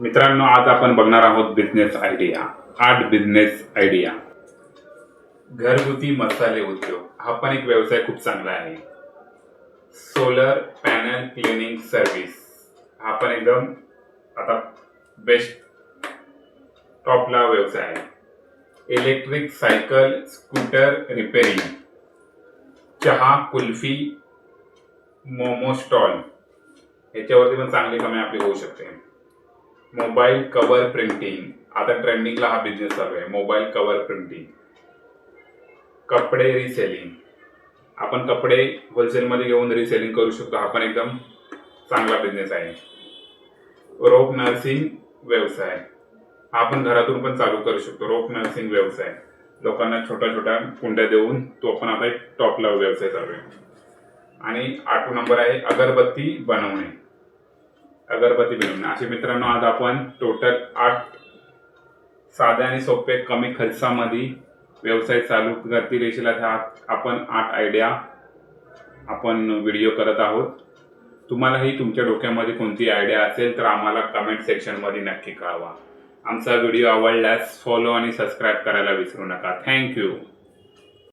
मित्रांनो आज आपण बघणार आहोत बिझनेस आयडिया आठ बिझनेस आयडिया घरगुती मसाले उद्योग हा पण एक व्यवसाय खूप चांगला आहे. सोलर पॅनल क्लिनिंग सर्व्हिस हा पण एकदम आता बेस्ट टॉपला व्यवसाय आहे. इलेक्ट्रिक सायकल स्कूटर रिपेरिंग चहा कुल्फी मोमो स्टॉल याच्यावरती पण चांगली कमाई आपली होऊ शकते. Mobile cover printing. आता ट्रेंडिंगला हा बिझनेस चालू आहे. Mobile cover printing. कपडे रिसेलिंग आपण कपडे होलसेलमध्ये घेऊन रिसेलिंग करू शकतो. हा पण एकदम चांगला बिझनेस आहे. रोप नर्सिंग व्यवसाय. हा आपण घरातून पण चालू करू शकतो. रोप नर्सिंग व्यवसाय. लोकांना छोट्या छोट्या कुंड्या देऊन तो आपण आता एक टॉपला व्यवसाय चालू आहे. आणि आठवा नंबर आहे अगरबत्ती बनवणे. अगरबत्ती बनवणे. असे मित्रांनो आज आपण टोटल आठ साध्या आणि सोपे कमी खर्चामध्ये व्यवसाय चालू करती रेषेला. अशा आपण आठ आयडिया आपण व्हिडिओ करत आहोत. तुम्हालाही तुमच्या डोक्यामध्ये कोणती आयडिया असेल तर आम्हाला कमेंट सेक्शनमध्ये नक्की कळवा. आमचा व्हिडिओ आवडल्यास फॉलो आणि सबस्क्राईब करायला विसरू नका. थँक्यू